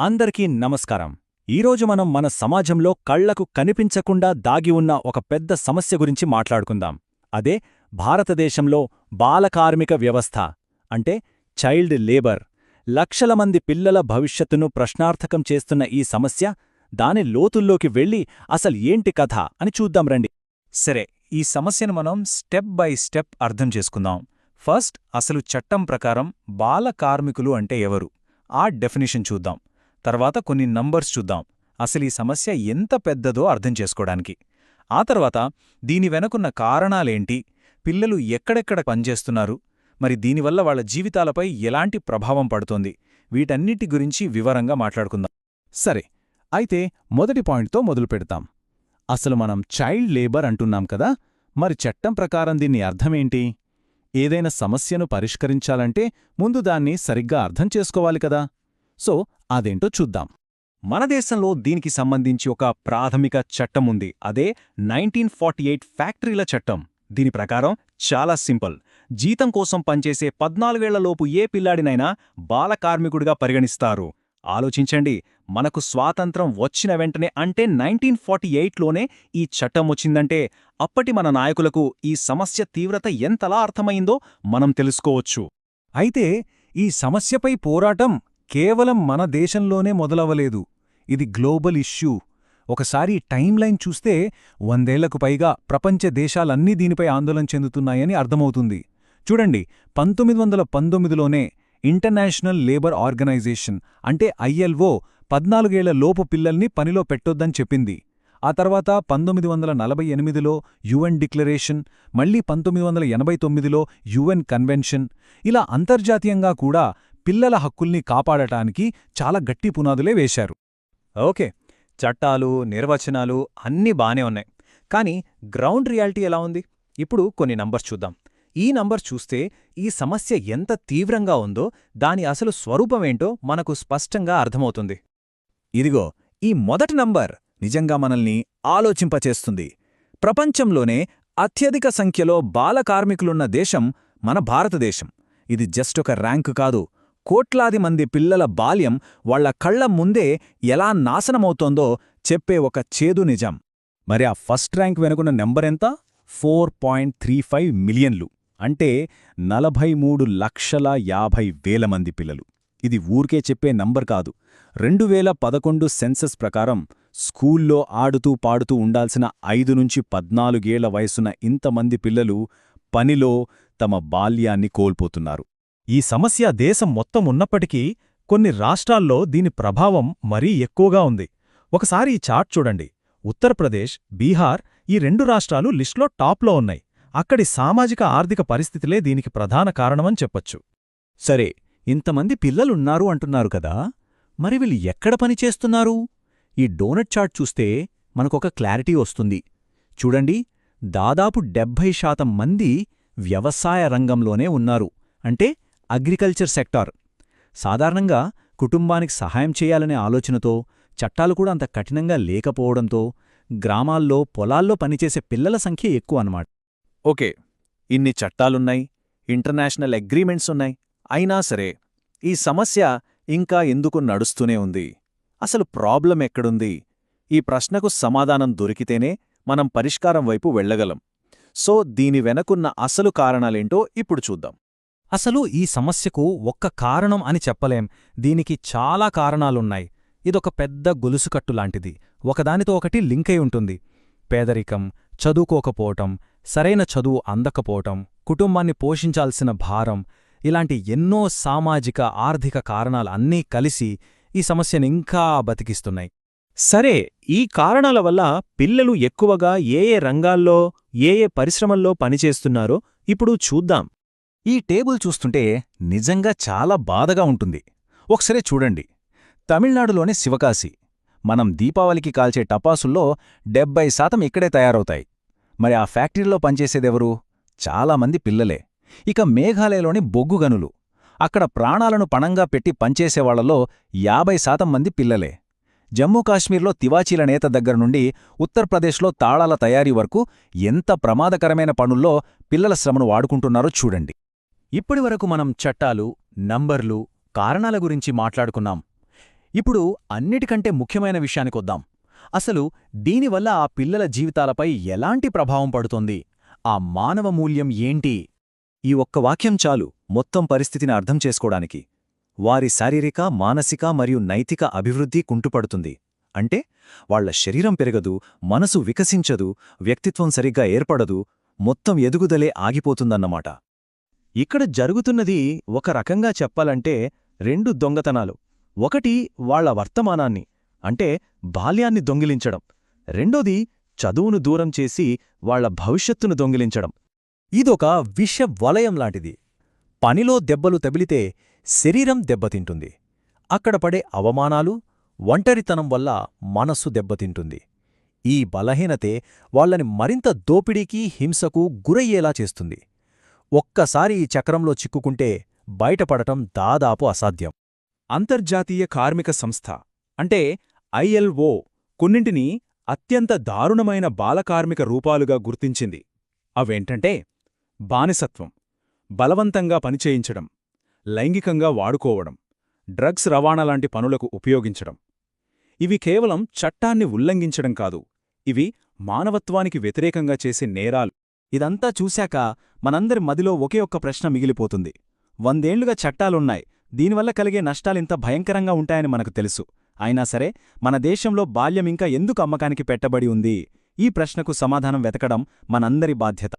అందరికీ నమస్కారం. ఈరోజు మనం మన సమాజంలో కళ్ళకు కనిపించకుండా దాగి ఉన్న ఒక పెద్ద సమస్య గురించి మాట్లాడుకుందాం. అదే భారతదేశంలో బాలకార్మిక వ్యవస్థ అంటే చైల్డ్ లేబర్. లక్షల మంది పిల్లల భవిష్యత్తును ప్రశ్నార్థకం చేస్తున్న ఈ సమస్య దాని లోతుల్లోకి వెళ్ళి అసలు ఏంటి కథ అని చూద్దాం రండి. సరే ఈ సమస్యను మనం స్టెప్ బై స్టెప్ అర్థం చేసుకుందాం. ఫస్ట్ అసలు చట్టం ప్రకారం బాల కార్మికులు అంటే ఎవరు? ఆ డెఫినిషన్ చూద్దాం. తర్వాత కొన్ని నంబర్స్ చూద్దాం. అసలు ఈ సమస్య ఎంత పెద్దదో అర్థం చేసుకోవడానికి. ఆ తర్వాత దీని వెనకున్న కారణాలేంటి? పిల్లలు ఎక్కడెక్కడ పనిచేస్తున్నారు? మరి దీనివల్ల వాళ్ళ జీవితాలపై ఎలాంటి ప్రభావం పడుతోంది? వీటన్నిటి గురించి వివరంగా మాట్లాడుకుందాం. సరే అయితే మొదటి పాయింట్తో మొదలు పెడతాం. అసలు మనం చైల్డ్ లేబర్ అంటున్నాం కదా మరి చట్టం ప్రకారం దీన్ని అర్థమేంటి ఏదైనా సమస్యను పరిష్కరించాలంటే ముందు దాన్ని సరిగ్గా అర్థం చేసుకోవాలి కదా. సో అదేంటో చూద్దాం. మన దేశంలో దీనికి సంబంధించి ఒక ప్రాథమిక చట్టం ఉంది. అదే నైన్టీన్ ఫార్టీ ఎయిట్ ఫ్యాక్టరీల చట్టం. దీని ప్రకారం చాలా సింపుల్. జీతం కోసం పనిచేసే పద్నాలుగేళ్ళలోపు ఏ పిల్లాడినైనా బాలకార్మికుడిగా పరిగణిస్తారు. ఆలోచించండి మనకు స్వాతంత్రం వచ్చిన వెంటనే అంటే నైన్టీన్ ఫార్టీ ఎయిట్లోనే ఈ చట్టం వచ్చిందంటే అప్పటి మన నాయకులకు ఈ సమస్య తీవ్రత ఎంతలా అర్థమైందో మనం తెలుసుకోవచ్చు. అయితే ఈ సమస్యపై పోరాటం కేవలం మన దేశంలోనే మొదలవలేదు ఇది గ్లోబల్ ఇష్యూ. ఒకసారి టైం లైన్ చూస్తే వందేళ్ళకు పైగా ప్రపంచ దేశాలన్నీ దీనిపై ఆందోళన చెందుతున్నాయని అర్థమవుతుంది. చూడండి పంతొమ్మిది వందల పంతొమ్మిదిలోనే ఇంటర్నేషనల్ లేబర్ ఆర్గనైజేషన్ అంటే ఐఎల్ఓ పద్నాలుగేళ్ళ లోపు పిల్లల్ని పనిలో పెట్టొద్దని చెప్పింది. ఆ తర్వాత పంతొమ్మిది వందల నలభై ఎనిమిదిలో యుఎన్ డిక్లరేషన్ మళ్ళీ పంతొమ్మిది వందల ఎనభై తొమ్మిదిలో యుఎన్ కన్వెన్షన్ ఇలా అంతర్జాతీయంగా కూడా పిల్లల హక్కుల్ని కాపాడటానికి చాలా గట్టి పునాదులే వేశారు. ఓకే చట్టాలు నిర్వచనాలు అన్నీ బానే ఉన్నాయి. కానీ గ్రౌండ్ రియాలిటీ ఎలా ఉంది? ఇప్పుడు కొన్ని నంబర్స్ చూద్దాం. ఈ నంబర్ చూస్తే ఈ సమస్య ఎంత తీవ్రంగా ఉందో దాని అసలు స్వరూపమేంటో మనకు స్పష్టంగా అర్థమవుతుంది. ఇదిగో ఈ మొదటి నంబర్ నిజంగా మనల్ని ఆలోచింపచేస్తుంది. ప్రపంచంలోనే అత్యధిక సంఖ్యలో బాలకార్మికులున్న దేశం మన భారతదేశం. ఇది జస్ట్ ఒక ర్యాంకు కాదు కోట్లాది మంది పిల్లల బాల్యం వాళ్ళ కళ్ళ ముందే ఎలా నాశనమవుతోందో చెప్పే ఒక చేదు నిజం. మరి ఆ ఫస్ట్ ర్యాంక్ వెనుకున్న నెంబరెంత ఫోర్ పాయింట్ త్రీ ఫైవ్ మిలియన్లు. అంటే నలభై మూడు లక్షల యాభై వేల మంది పిల్లలు. ఇది ఊరికే చెప్పే నంబర్ కాదు. రెండు వేల పదకొండు సెన్సస్ ప్రకారం స్కూల్లో ఆడుతూ పాడుతూ ఉండాల్సిన ఐదు నుంచి పద్నాలుగేళ్ళ వయసున్న ఇంతమంది పిల్లలు పనిలో తమ బాల్యాన్ని కోల్పోతున్నారు. ఈ సమస్య దేశం మొత్తం ఉన్నప్పటికీ కొన్ని రాష్ట్రాల్లో దీని ప్రభావం మరీ ఎక్కువగా ఉంది. ఒకసారి ఈ చార్ట్ చూడండి. ఉత్తరప్రదేశ్ బీహార్ ఈ రెండు రాష్ట్రాలు లిస్ట్లో టాప్లో ఉన్నాయి. అక్కడి సామాజిక ఆర్థిక పరిస్థితులే దీనికి ప్రధాన కారణమని చెప్పొచ్చు. సరే ఇంతమంది పిల్లలున్నారు అంటున్నారు కదా మరి వీళ్ళు ఎక్కడ పనిచేస్తున్నారు ఈ డోనట్ చార్ట్ చూస్తే మనకొక క్లారిటీ వస్తుంది. చూడండి దాదాపు డెబ్భై శాతం మంది వ్యవసాయ రంగంలోనే ఉన్నారు. అంటే అగ్రికల్చర్ సెక్టార్. సాధారణంగా కుటుంబానికి సహాయం చేయాలనే ఆలోచనతో చట్టాలు కూడా అంత కఠినంగా లేకపోవడంతో గ్రామాల్లో పొలాల్లో పనిచేసే పిల్లల సంఖ్య ఎక్కువ అన్నమాట. ఓకే ఇన్ని చట్టాలున్నాయి ఇంటర్నేషనల్ అగ్రీమెంట్స్ ఉన్నాయి అయినా సరే ఈ సమస్య ఇంకా ఎందుకు నడుస్తూనే ఉంది. అసలు ప్రాబ్లం ఎక్కడుంది? ఈ ప్రశ్నకు సమాధానం దొరికితేనే మనం పరిష్కారం వైపు వెళ్ళగలం సో దీని వెనకున్న అసలు కారణాలేంటో ఇప్పుడు చూద్దాం. అసలు ఈ సమస్యకు ఒక్క కారణం అని చెప్పలేం. దీనికి చాలా కారణాలున్నాయి. ఇదొక పెద్ద గొలుసుకట్టు లాంటిది. ఒకదానితో ఒకటి లింకై ఉంటుంది. పేదరికం చదువుకోకపోవటం సరైన చదువు అందకపోవటం కుటుంబాన్ని పోషించాల్సిన భారం ఇలాంటి ఎన్నో సామాజిక ఆర్థిక కారణాలు అన్నీ కలిసి ఈ సమస్యనింకా బతికిస్తున్నాయి. సరే ఈ కారణాల వల్ల పిల్లలు ఎక్కువగా ఏ ఏ రంగాల్లో ఏ ఏ పరిశ్రమల్లో పనిచేస్తున్నారో ఇప్పుడు చూద్దాం. ఈ టేబుల్ చూస్తుంటే నిజంగా చాలా బాధగా ఉంటుంది. ఒకసారి చూడండి. తమిళనాడులోని శివకాశి. మనం దీపావళికి కాల్చే టపాసుల్లో డెబ్బై శాతం ఇక్కడే తయారవుతాయి. మరి ఆ ఫ్యాక్టరీలో పనిచేసేదెవరు? చాలామంది పిల్లలే. ఇక మేఘాలయలోని బొగ్గుగనులు. అక్కడ ప్రాణాలను పణంగా పెట్టి పనిచేసేవాళ్ళలో యాభై శాతం మంది పిల్లలే. జమ్మూ కాశ్మీర్లో తివాచీల నేత దగ్గర నుండి ఉత్తరప్రదేశ్లో తాళాల తయారీ వరకు ఎంత ప్రమాదకరమైన పనుల్లో పిల్లల శ్రమను వాడుకుంటున్నారో చూడండి. ఇప్పటివరకు మనం చట్టాలు నంబర్లు కారణాల గురించి మాట్లాడుకున్నాం. ఇప్పుడు అన్నిటికంటే ముఖ్యమైన విషయానికొద్దాం అసలు దీనివల్ల ఆ పిల్లల జీవితాలపై ఎలాంటి ప్రభావం పడుతోంది? ఆ మానవ మూల్యం ఏంటి? ఈ ఒక్క వాక్యం చాలు మొత్తం పరిస్థితిని అర్థం చేసుకోడానికి వారి శారీరక మానసిక మరియు నైతిక అభివృద్ధి కుంటుపడుతుంది. అంటే వాళ్ళ శరీరం పెరగదు మనసు వికసించదు వ్యక్తిత్వం సరిగ్గా ఏర్పడదు మొత్తం ఎదుగుదలే ఆగిపోతుందన్నమాట. ఇక్కడ జరుగుతున్నది ఒక రకంగా చెప్పాలంటే రెండు దొంగతనాలు. ఒకటి వాళ్ళ వర్తమానాన్ని అంటే బాల్యాన్ని దొంగిలించడం. రెండోది చదువును దూరం చేసి వాళ్ళ భవిష్యత్తును దొంగిలించడం. ఇదొక విష వలయం లాంటిది. పనిలో దెబ్బలు తగిలితే శరీరం దెబ్బతింటుంది. అక్కడ పడే అవమానాలు ఒంటరితనం వల్ల మనస్సు దెబ్బతింటుంది. ఈ బలహీనతే వాళ్ళని మరింత దోపిడీకి హింసకు గురయ్యేలా చేస్తుంది. ఒక్కసారి ఈ చక్రంలో చిక్కుకుంటే బయటపడటం దాదాపు అసాధ్యం. అంతర్జాతీయ కార్మిక సంస్థ అంటే ఐఎల్ఓ కొన్నింటిని అత్యంత దారుణమైన బాలకార్మిక రూపాలుగా గుర్తించింది. అవేంటంటే బానిసత్వం బలవంతంగా పనిచేయించడం లైంగికంగా వాడుకోవడం డ్రగ్స్ రవాణా లాంటి పనులకు ఉపయోగించడం. ఇవి కేవలం చట్టాన్ని ఉల్లంఘించడం కాదు ఇవి మానవత్వానికి వ్యతిరేకంగా చేసే నేరాలు. ఇదంతా చూశాక మనందరి మదిలో ఒకే ఒక్క ప్రశ్న మిగిలిపోతుంది. వందేళ్ళుగా చట్టాలున్నాయి. దీనివల్ల కలిగే నష్టాలింత భయంకరంగా ఉంటాయని మనకు తెలుసు. అయినా సరే మన దేశంలో బాల్యం ఇంకా ఎందుకు అమ్మకానికి పెట్టబడి ఉంది? ఈ ప్రశ్నకు సమాధానం వెతకడం మనందరి బాధ్యత.